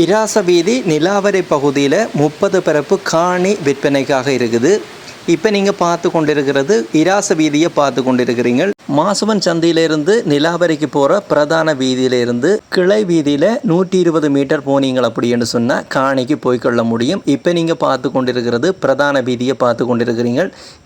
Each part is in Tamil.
இராச வீதி நிலாவரை பகுதியில் முப்பது பரப்பு காணி விற்பனைக்காக இருக்குது. இப்போ நீங்கள் பார்த்து கொண்டிருக்கிறது இராச வீதியை பார்த்து கொண்டிருக்கிறீங்க மாசுவன் சந்தியிலிருந்து நிலாபரிக்கு போகிற பிரதான வீதியிலிருந்து கிளை வீதியில் நூற்றி இருபது மீட்டர் போனீங்கள் அப்படின்னு சொன்னால் காணிக்கு போய்க்கொள்ள முடியும். இப்போ நீங்கள் பார்த்து கொண்டிருக்கிறது பிரதான வீதியை பார்த்து கொண்டிருக்கிறீங்க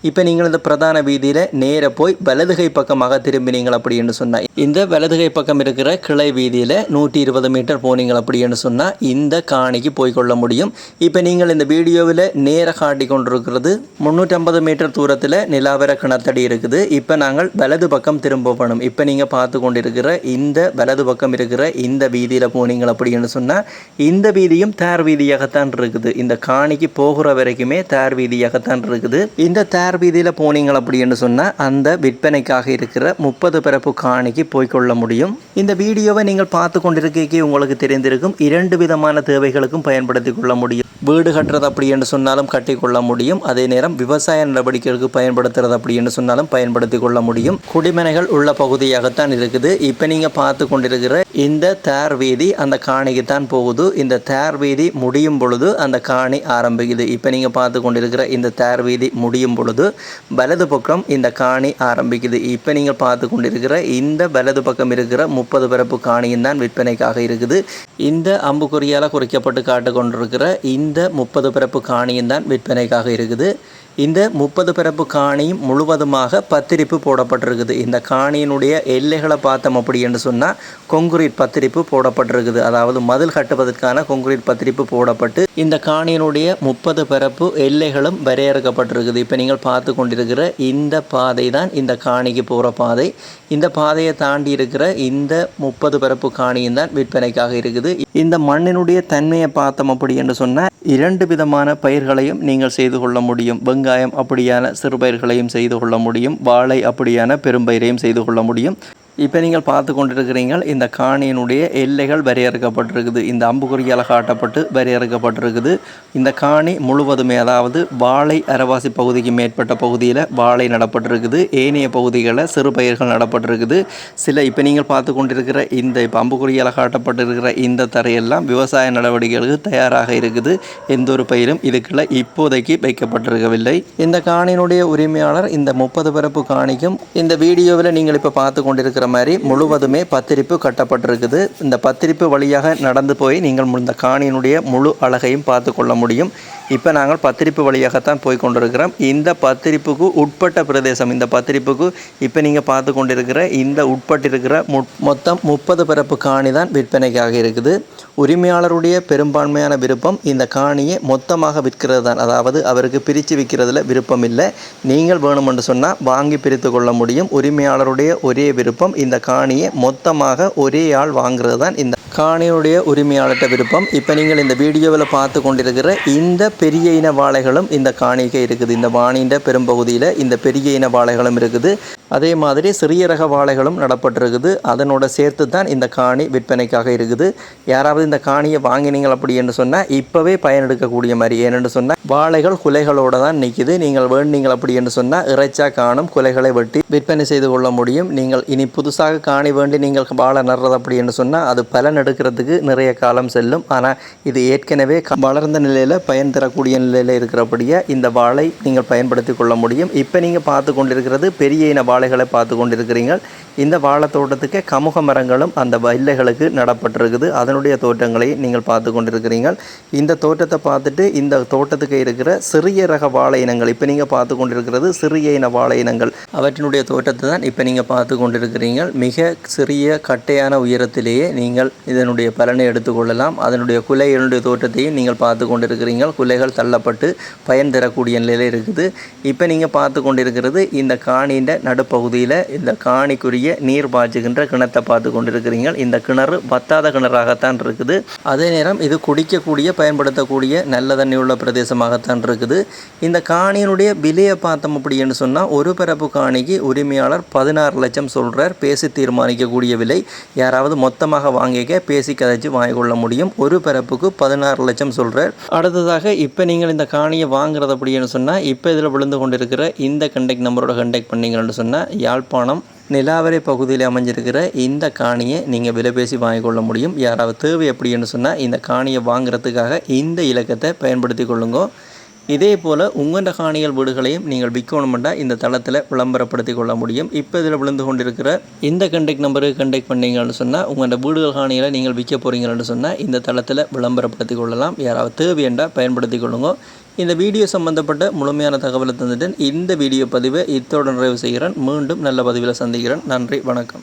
இப்போ நீங்கள் இந்த பிரதான வீதியில் நேர போய் வலதுகை பக்கமாக திரும்பினீங்கள் அப்படின்னு சொன்னால் இந்த வலதுகை பக்கம் இருக்கிற கிளை வீதியில் நூற்றி இருபது மீட்டர் போனீங்கள் அப்படின்னு சொன்னால் இந்த காணிக்கு போய்க்கொள்ள முடியும். இப்போ நீங்கள் இந்த வீடியோவில் நேர காட்டி கொண்டிருக்கிறது முந்நூற்றம்பது மீட்டர் தூரத்தில் நிலாவர கிணத்தடி இருக்குது. இப்போ நாங்கள் வலது பக்கம் திரும்ப போகணும். இப்போ நீங்கள் பார்த்து கொண்டிருக்கிற இந்த வலது பக்கம் இருக்கிற இந்த வீதியில் போனீங்கள் அப்படின்னு சொன்னால் இந்த வீதியும் தேர் வீதியாகத்தான் இருக்குது. இந்த காணிக்கு போகிற வரைக்குமே தேர் வீதியாகத்தான் இருக்குது. இந்த தேர் வீதியில் போனீங்கள் அப்படின்னு சொன்னால் அந்த விற்பனைக்காக இருக்கிற முப்பது பிறப்பு காணிக்கு போய்க்கொள்ள முடியும். இந்த வீடியோவை நீங்கள் பார்த்து கொண்டிருக்கே உங்களுக்கு தெரிந்திருக்கும் இரண்டு விதமான தேவைகளுக்கும் பயன்படுத்தி கொள்ள முடியும். வீடு கட்டுறது அப்படி என்று சொன்னாலும் கட்டிக்கொள்ள முடியும். அதே நேரம் விவசாய நடவடிக்கைகளுக்கு பயன்படுத்துறது அப்படி என்று சொன்னாலும் பயன்படுத்தி கொள்ள முடியும். குடிமனைகள் உள்ள பகுதியாகத்தான் இருக்குது. இப்போ நீங்கள் பார்த்து கொண்டிருக்கிற இந்த தேர் வீதி அந்த காணிக்குத்தான் போகுது. இந்த தேர் வீதி முடியும் பொழுது அந்த காணி ஆரம்பிக்குது. இப்போ நீங்கள் பார்த்து கொண்டிருக்கிற இந்த தேர் வீதி முடியும் பொழுது வலது பக்கம் இந்த காணி ஆரம்பிக்குது. இப்போ நீங்கள் பார்த்து கொண்டிருக்கிற இந்த வலது பக்கம் இருக்கிற முப்பது பிறப்பு காணியும் தான் விற்பனைக்காக இருக்குது. இந்த அம்புக்குறியால் குறிக்கப்பட்டு காட்டு கொண்டிருக்கிற இந்த முப்பது பிறப்பு காணியும் தான் விற்பனைக்காக இருக்குது. இந்த முப்பது பிறப்பு காணியும் முழுவதுமாக பத்திரிப்பு போடப்பட்டிருக்குது. இந்த காணியினுடைய எல்லைகளை பார்த்தோம் அப்படி என்று சொன்னால் கொங்குரீட் பத்திரிப்பு போடப்பட்டிருக்குது. அதாவது மதில் கட்டுவதற்கான கொங்குரீட் பத்திரிப்பு போடப்பட்டு இந்த காணியினுடைய முப்பது பிறப்பு எல்லைகளும் வரையறுக்கப்பட்டிருக்குது. இப்போ நீங்கள் பார்த்து கொண்டிருக்கிற இந்த பாதை தான் இந்த காணிக்கு போகிற பாதை. இந்த பாதையை தாண்டி இருக்கிற இந்த முப்பது பிறப்பு காணியும் தான் விற்பனைக்காக இருக்குது. இந்த மண்ணினுடைய தன்மையை பார்த்தோம் அப்படி என்று சொன்னால் இரண்டு விதமான பயிர்களையும் நீங்கள் செய்து கொள்ள முடியும். வெங்காயம் அப்படியான சிறுபயிர்களையும் செய்து கொள்ள முடியும். வாழை அப்படியான பெரும்பயிரையும் செய்து கொள்ள முடியும். இப்போ நீங்கள் பார்த்து கொண்டிருக்கிறீங்க இந்த காணியினுடைய எல்லைகள் வரையறுக்கப்பட்டிருக்குது. இந்த அம்புக்குறியால் காட்டப்பட்டு வரையறுக்கப்பட்டிருக்குது. இந்த காணி முழுவதுமே அதாவது வாழை அரவாசி பகுதிக்கு மேற்பட்ட பகுதியில் வாழை நடப்பட்டிருக்குது. ஏனைய பகுதிகளில் சிறு பயிர்கள் நடப்பட்டிருக்குது. சில இப்போ நீங்கள் பார்த்து கொண்டிருக்கிற இந்த இப்போ அம்புக்குறியால் காட்டப்பட்டிருக்கிற இந்த தரையெல்லாம் விவசாய நடவடிக்கைகளுக்கு தயாராக இருக்குது. எந்த ஒரு பயிரும் இதுக்குள்ள இப்போதைக்கு வைக்கப்பட்டிருக்கவில்லை. இந்த காணியினுடைய உரிமையாளர் இந்த முப்பது பிறப்பு காணிக்கும் இந்த வீடியோவில் நீங்கள் இப்போ பார்த்து கொண்டிருக்கிற மாதிரி முழுவதுமே பத்திரிப்பு கட்டப்பட்டிருக்குது. இந்த பத்திரிப்பு வழியாக நடந்து போய் நீங்கள் இந்த காணியினுடைய முழு அழகையும் பார்த்து கொள்ள முடியும். இப்போ நாங்கள் பத்திரிப்பு வழியாகத்தான் போய் கொண்டிருக்கிறோம். இந்த பத்திரிப்புக்கு உட்பட்ட பிரதேசம் இந்த பத்திரிப்புக்கு இப்போ நீங்கள் பார்த்து கொண்டிருக்கிற இந்த உட்பட்டிருக்கிற மு மொத்தம் முப்பது பிறப்பு காணி தான் விற்பனைக்காக இருக்குது. உரிமையாளருடைய பெரும்பான்மையான விருப்பம் இந்த காணியை மொத்தமாக விற்கிறது தான். அதாவது அவருக்கு பிரித்து விற்கிறதுல விருப்பம் இல்லை. நீங்கள் வேணுமென்று சொன்னால் வாங்கி பிரித்து கொள்ள முடியும். உரிமையாளருடைய ஒரே விருப்பம் இந்த காணியை மொத்தமாக ஒரே ஆள் வாங்குறது தான் இந்த காணியுடைய உரிமையாளர்கிட்ட விருப்பம். இப்போ நீங்கள் இந்த வீடியோவில் பார்த்து கொண்டிருக்கிற இந்த பெரிய இன வாழைகளும் இந்த காணிக்கு இருக்குது. இந்த வாணின்ற பெரும்பகுதியில் இந்த பெரிய இன வாழைகளும் இருக்குது. அதே மாதிரி சிறிய ரக வாழைகளும் நடப்பட்டிருக்குது. அதனோட சேர்த்து தான் இந்த காணி விற்பனைக்காக இருக்குது. யாராவது இந்த காணியை வாங்கினீங்கள் அப்படி என்று சொன்னால் இப்போவே பயனெடுக்கக்கூடிய மாதிரி. ஏனென்று சொன்னால் வாழைகள் குலைகளோடு தான் நிற்கிது நீங்கள் வேண்டீங்கள் அப்படி என்று சொன்னால் இறைச்சா காணும் குலைகளை வெட்டி விற்பனை செய்து கொள்ள முடியும். நீங்கள் இனி புதுசாக காணி வேண்டி நீங்கள் வாழை நடுறது அப்படி என்று சொன்னால் அது பலன் எடுக்கிறதுக்கு நிறைய காலம் செல்லும். ஆனால் இது ஏற்கனவே வளர்ந்த நிலையில் பயன் தரக்கூடிய நிலையில் இருக்கிறபடியே இந்த வாழை நீங்கள் பயன்படுத்தி கொள்ள முடியும். இப்போ நீங்கள் பார்த்து கொண்டிருக்கிறது பெரிய இன வாழை வாழைகளை பார்த்து கொண்டிருக்கிறீர்கள் இந்த வாழைத்தோட்டத்துக்கு கமுக மரங்களும் அந்த வயல்லைகளுக்கு நடப்பட்டிருக்குது. அதனுடைய தோட்டங்களை நீங்கள் பார்த்து கொண்டிருக்கிறீர்கள் இந்த தோட்டத்தை பார்த்துட்டு இந்த தோட்டத்துக்கு இருக்கிற சிறிய ரக வாழை இனங்கள் இப்போ நீங்கள் பார்த்து கொண்டிருக்கிறது சிறிய இன வாழை இனங்கள். அவற்றினுடைய தோட்டத்தை தான் இப்போ நீங்கள் பார்த்து கொண்டிருக்கிறீர்கள் மிக சிறிய கட்டையான உயரத்திலேயே நீங்கள் இதனுடைய பலனை எடுத்துக்கொள்ளலாம் அதனுடைய குலைகளுடைய தோட்டத்தையும் நீங்கள் பார்த்து கொண்டிருக்கிறீர்கள் குலைகள் தள்ளப்பட்டு பயன் தரக்கூடிய நிலையில் இருக்குது. இப்போ நீங்கள் பார்த்து கொண்டிருக்கிறது இந்த காணியின் நடுப்பகுதியில் இந்த காணிக்குரிய நீர் பாய்ச்சுகின்ற கிணத்தை பார்த்து கொண்டிருக்கிறீர்கள். இந்த கிணறு வத்தாத கிணறாகத்தான் இருக்குது. அதே நேரம் இது குடிக்கக்கூடிய பயன்படுத்தக்கூடிய நல்ல தண்ணி உள்ள பிரதேசமாகத்தான் இருக்குது. இந்த காணியினுடைய விலையை பார்த்தோம் அப்படின்னு சொன்னால் ஒரு பரப்பு காணிக்கு உரிமையாளர் பதினாறு லட்சம் சொல்கிறார் பேசி தீர்மானிக்கக்கூடிய விலை யாராவது மொத்தமாக வாங்கிக்க பேசி கதைச்சு வாங்கி கொள்ள முடியும். ஒரு பரப்புக்கு பதினாறு லட்சம் சொல்கிறார் அடுத்ததாக இப்போ நீங்கள் இந்த காணியை வாங்குறது அப்படின்னு சொன்னால் இப்போ இதில் விழுந்து கொண்டிருக்கிற இந்த கண்டெக்ட் நம்பரோட கண்டெக்ட் பண்ணீங்கன்னு சொன்னால் யாழ்ப்பாணம் நிலாவரை பகுதியில் அமைஞ்சிருக்கிற இந்த காணியை நீங்கள் விலை பேசி வாங்கிக்கொள்ள முடியும். யாராவது தேவை எப்படின்னு சொன்னால் இந்த காணியை வாங்குறதுக்காக இந்த இலக்கத்தை பயன்படுத்தி கொள்ளுங்க. இதே போல் உங்களோட காணிகள் வீடுகளையும் நீங்கள் விற்கணுமெண்டா இந்த தளத்தில் விளம்பரப்படுத்தி கொள்ள முடியும். இப்போ இதில் விழுந்து கொண்டிருக்கிற இந்த கண்டெக்ட் நம்பருக்கு கண்டெக்ட் பண்ணீங்கன்னு சொன்னால் உங்களோட வீடுகள் காணிகளை நீங்கள் விற்க போகிறீங்கன்னு சொன்னால் இந்த தளத்தில் விளம்பரப்படுத்தி கொள்ளலாம். யாராவது தேவையண்டா பயன்படுத்தி கொள்ளுங்க. இந்த வீடியோ சம்பந்தப்பட்ட முழுமையான தகவலை தந்துட்டேன் இந்த வீடியோ பதிவை இத்தோடு நிறைவு செய்கிறேன். மீண்டும் நல்ல பதிவில் சந்திக்கிறேன். நன்றி. வணக்கம்.